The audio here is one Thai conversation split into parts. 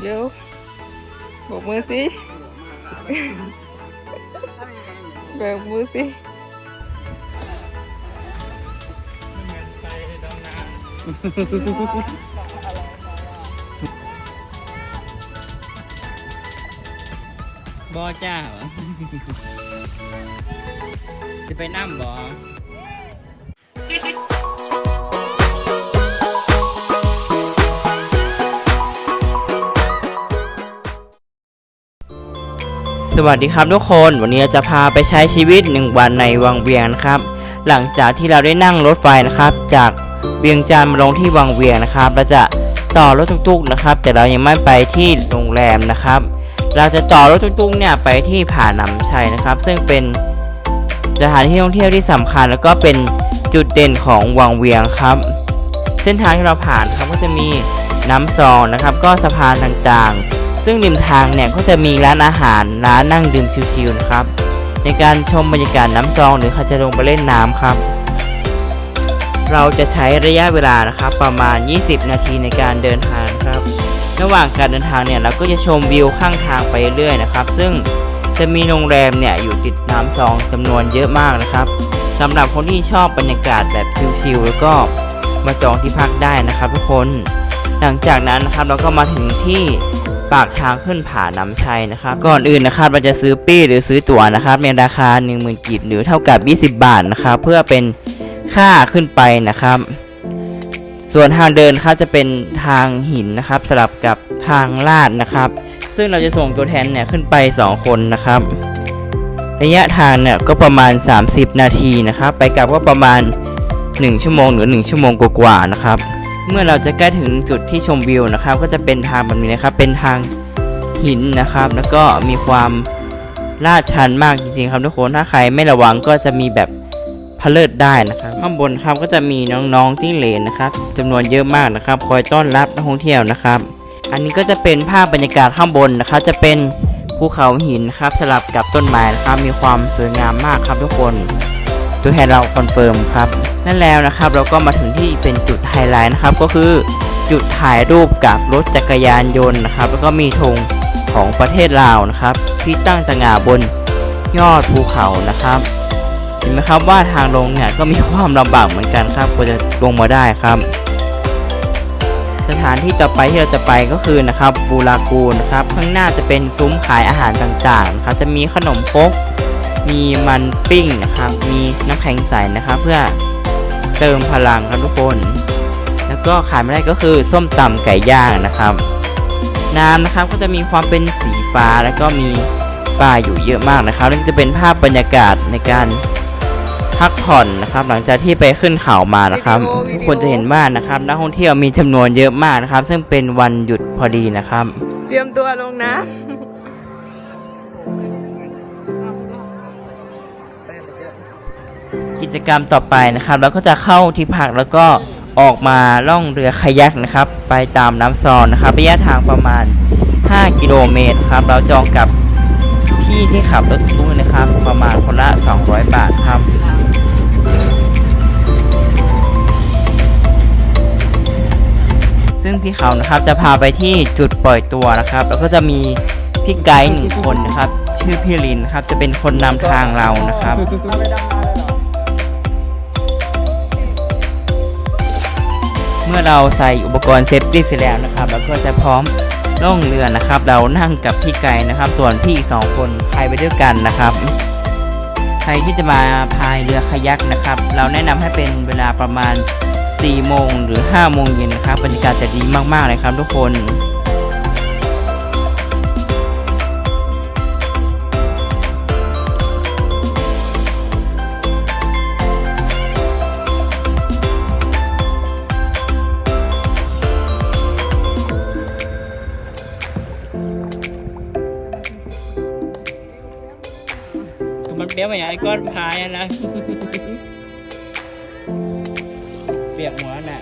เดี๋ยวโบกมือสิโบกมือสิไม่เหมือนไปดำนาบอจ้าเหรอจะไปนั่งบอ สวัสดีครับทุกคนวันนี้เราจะพาไปใช้ชีวิตหนึ่งวันในวังเวียงนะครับ หลังจากที่เราได้นั่งรถไฟนะครับ จากเวียงจันทร์มาลงที่วังเวียงนะครับเราจะต่อรถตุกๆนะครับ แต่เรายังไม่ไปที่โรงแรมนะครับ เราจะต่อรถตุกๆเนี่ยไปที่ผาหนำชัยนะครับ ซึ่งเป็นสถานที่ท่องเที่ยวที่สำคัญ แล้วก็เป็นจุดเด่นของวังเวียงครับ เส้นทางที่เราผ่านครับก็จะมีน้ำซองนะครับ ก็สะพานต่างๆ ซึ่งริมทางเนี่ยก็จะมีร้านอาหารร้านนั่งดื่มชิลๆนะครับ ในการชมบรรยากาศน้ำซองหรือเขาจะลงไปเล่นน้ำครับ เราจะใช้ระยะเวลานะครับประมาณ 20 นาทีในการเดินทางครับระหว่างการเดินทางเนี่ยเราก็จะชมวิวข้างทางไปเรื่อยนะครับ ซึ่งจะมีโรงแรมเนี่ยอยู่ติดน้ำซองจำนวนเยอะมากนะครับสำหรับคนที่ชอบบรรยากาศแบบชิลๆแล้วก็มาจองที่พักได้นะครับทุกคน หลังจากนั้นนะครับเราก็มาถึงที่ ปากทางขึ้นผาน้ำชัยนะครับ ก่อนอื่นนะครับเราจะซื้อปี้หรือซื้อตั๋วนะครับในราคา 1 0,000กีบหรือเท่ากับ 20 บาทนะครับ เพื่อเป็นค่าขึ้นไปนะครับ ส่วนทางเดินครับจะเป็นทางหินนะครับสลับกับทางลาดนะครับ ซึ่งเราจะส่งตัวแทนเนี่ยขึ้นไป 2 คนนะครับระยะทางเนี่ยก็ประมาณ 30 นาทีนะครับ ไปกลับก็ประมาณ 1 ชั่วโมงหรือ 1 ชั่วโมงกว่าๆนะครับ เมื่อเราจะใกล้ถึงจุดที่ชมวิวนะครับ ก็จะเป็นทางแบบนี้นะครับ เป็นทางหินนะครับ แล้วก็มีความลาดชันมากจริงๆครับทุกคนถ้าใครไม่ระวังก็จะมีแบบพเลิดได้นะครับ ข้างบนครับก็จะมีน้องๆจิ้งเหลนนะครับจำนวนเยอะมากนะครับ คอยต้อนรับนักท่องเที่ยวนะครับ อันนี้ก็จะเป็นภาพบรรยากาศข้างบนนะครับ จะเป็นภูเขาหินนะครับสลับกับต้นไม้นะครับ มีความสวยงามมากครับทุกคนตัวแทนเราคอนเฟิร์มครับ นั่นแล้วนะครับ เราก็มาถึงที่เป็นจุดไฮไลท์นะครับ ก็คือจุดถ่ายรูปกับรถจักรยานยนต์นะครับ แล้วก็มีธงของประเทศลาวนะครับ ที่ตั้งตระหง่าบนยอดภูเขานะครับ เห็นไหมครับว่าทางลงเนี่ยก็มีความลำบากเหมือนกันครับกว่าจะลงมาได้ครับ สถานที่ต่อไปที่เราจะไปก็คือนะครับบูรากูนะครับข้างหน้าจะเป็นซุ้มขายอาหารต่างๆนครับจะมีขนมครกมีมันปิ้งนะครับ มีน้ำแข็งใสนะครับ เพื่อ เติมพลังครับทุกคน แล้วก็ขาดไม่ได้ก็คือส้มตำไก่ย่างนะครับ น้ำนะครับก็จะมีความเป็นสีฟ้าแล้วก็มีปลาอยู่เยอะมากนะครับนี่จะเป็นภาพบรรยากาศในการพักผ่อนนะครับ หลังจากที่ไปขึ้นเขามานะครับ ทุกคนจะเห็นว่านะครับนักท่องเที่ยวมีจำนวนเยอะมากนะครับ ซึ่งเป็นวันหยุดพอดีนะครับ เตรียมตัวลงนะ กิจกรรมต่อไปนะครับเราก็จะเข้าที่พักแล้วก็ออกมาล่องเรือคายักนะครับ ไปตามน้ำซอนนะครับระยะทางประมาณ 5 กิโลเมตรครับ เราจองกับพี่ที่ขับรถตู้นะครับ ประมาณคนละ 200 บาทครับซึ่งพี่เขานะครับจะพาไปที่จุดปล่อยตัวนะครับ แล้วก็จะมีพี่ไกด์หนึ่งคนนะครับ ชื่อพี่ลินครับจะเป็นคนนำทางเรานะครับ เมื่อเราใส่อุปกรณ์เซฟตี้เสร็จแล้วนะครับเราก็จะพร้อมล่องเรือนะครับ เรานั่งกับพี่ไก่นะครับ ส่วนพี่อีกสองคนพายไปด้วยกันนะครับ ใครที่จะมาพายเรือคายักนะครับ เราแนะนำให้เป็นเวลาประมาณ4โมงหรือ5โมงเย็นนะครับบรรยากาศจะดีมากๆเลยครับทุกคน เปี้ยวไปอย่างไอ้ก้อนพายนะ เปียกหัวน่ะ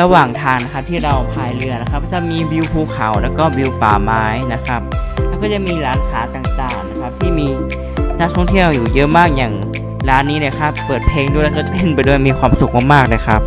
ระหว่างทางนะครับที่เราพายเรือนะครับ จะมีวิวภูเขาแล้วก็วิวป่าไม้นะครับ แล้วก็จะมีร้านค้าต่างๆนะครับ ที่มีนักท่องเที่ยวอยู่เยอะมากอย่างร้านนี้เลยครับ เปิดเพลงด้วยแล้วก็เต้นไปด้วยมีความสุขมากๆเลยครับ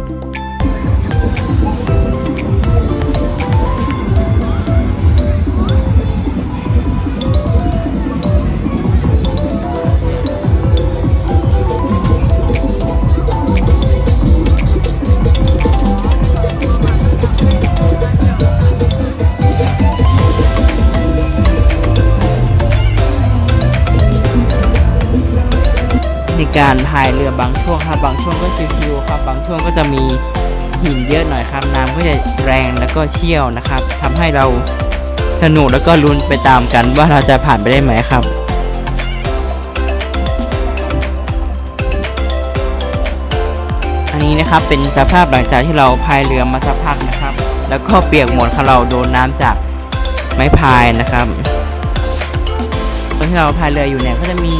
การพายเรือบางช่วงครับ บางช่วงก็ชิวๆครับ บางช่วงก็จะมีหินเยอะหน่อยครับ น้ำก็จะแรงแล้วก็เชี่ยวนะครับทำให้เราสนุกแล้วก็ลุ้นไปตามกันว่าเราจะผ่านไปได้ไหมครับอันนี้นะครับเป็นสภาพหลังจากที่เราพายเรือมาสักพักนะครับ แล้วก็เปียกหมดครับเราโดนน้ำจากไม้พายนะครับ อนที่เราพายเรืออยู่เนี่ยก็จะมี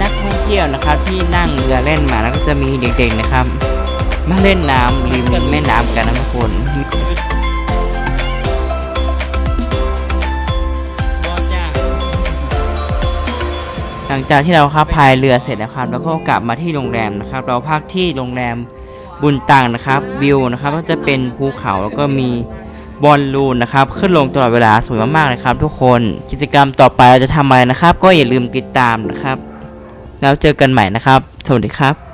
นักท่องเที่ยวนะครับที่นั่งเรือเล่นมาแล้วก็จะมีเด็กๆนะครับ มาเล่นน้ำริมแม่น้ำกันนะทุกคนหลังจากที่เราครับพายเรือเสร็จนะครับแล้วก็กลับมาที่โรงแรมนะครับ เราพักที่โรงแรมบุญตังนะครับวิวนะครับ ก็จะเป็นภูเขาแล้วก็มี บอลลูนนะครับขึ้นลงตลอดเวลาสวยมากๆเลยครับทุกคนกิจกรรมต่อไปเราจะทำอะไรนะครับ ก็อย่าลืมติดตามนะครับ แล้วเจอกันใหม่นะครับ สวัสดีครับ